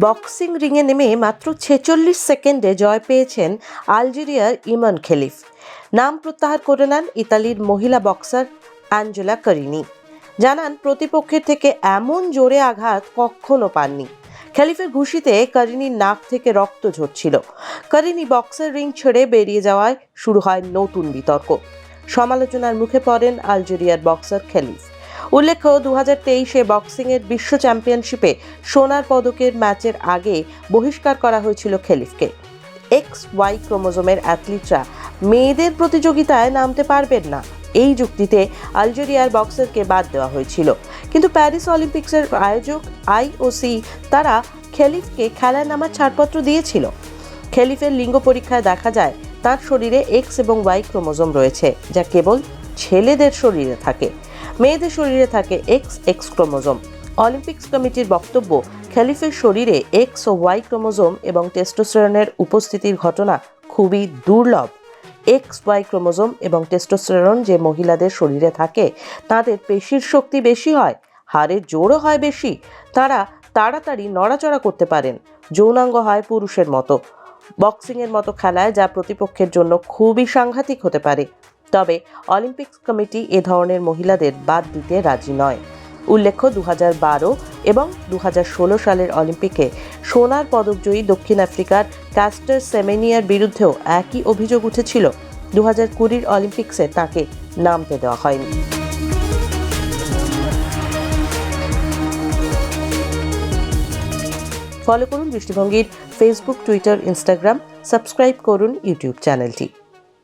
Boxing রিংয়ে নেমে মাত্র ছেচল্লিশ সেকেন্ডে জয় পেয়েছেন আলজেরিয়ার ইমন খেলিফ। নাম প্রত্যাহার করে নেন ইতালির মহিলা বক্সার অ্যাঞ্জেলা কারিনি। জানান, প্রতিপক্ষের থেকে এমন জোরে আঘাত কখনো পাননি। খেলিফের ঘুষিতে কারিনির নাক থেকে রক্ত ঝরছিল। কারিনি বক্সার রিং ছেড়ে বেরিয়ে যাওয়ায় শুরু হয় নতুন বিতর্ক। সমালোচনার মুখে পড়েন আলজেরিয়ার বক্সার খেলিফ। উল্লেখ্য দু হাজার তেইশে বক্সিংয়ের বিশ্ব চ্যাম্পিয়নশিপে সোনার পদকের ম্যাচের আগে বহিষ্কার করা হয়েছিল খেলিফকে। এক্স ওয়াই ক্রোমোজোমের অ্যাথলিটরা মেয়েদের প্রতিযোগিতায় নামতে পারবেন না। এই যুক্তিতে আলজেরিয়ার বক্সারকে বাদ দেওয়া হয়েছিল। কিন্তু প্যারিস অলিম্পিক্সের আয়োজক আইওসি তারা খেলিফকে খেলায় নামার ছাড়পত্র দিয়েছিল। খেলিফের লিঙ্গ পরীক্ষায় দেখা যায়, তার শরীরে এক্স এবং ওয়াই ক্রোমোজোম রয়েছে, যা কেবল ছেলেদের শরীরে থাকে। মেয়েদের শরীরে থাকে এক্স এক্স ক্রোমোজোম। অলিম্পিক্স কমিটির বক্তব্য, খেলিফের শরীরে এক্স ও ওয়াই ক্রোমোজোম এবং টেস্টোস্টেরনের উপস্থিতির ঘটনা খুবই দুর্লভ। এক্স ওয়াই ক্রোমোজোম এবং টেস্টোস্টেরন যে মহিলাদের শরীরে থাকে, তাদের পেশির শক্তি বেশি হয়, হাড়ের জোরও হয় বেশি, তারা তাড়াতাড়ি নড়াচড়া করতে পারেন, যৌনাঙ্গ হয় পুরুষের মতো। বক্সিংয়ের মতো খেলায় যা প্রতিপক্ষের জন্য খুবই সাংঘাতিক হতে পারে। তবে অলিম্পিক্স কমিটি এ ধরনের মহিলাদের বাদ দিতে রাজি নয়। উল্লেখ্য দু বারো এবং দু সালের অলিম্পিকে সোনার পদকজয়ী দক্ষিণ আফ্রিকার ক্যাস্টার সেমেনিয়ার বিরুদ্ধেও একই অভিযোগ উঠেছিল। দু হাজার কুড়ির অলিম্পিক্সে তাকে নামতে দেওয়া হয়নি। ফলো করুন দৃষ্টিভঙ্গির ফেসবুক, টুইটার, ইনস্টাগ্রাম, সাবস্ক্রাইব করুন ইউটিউব চ্যানেলটি।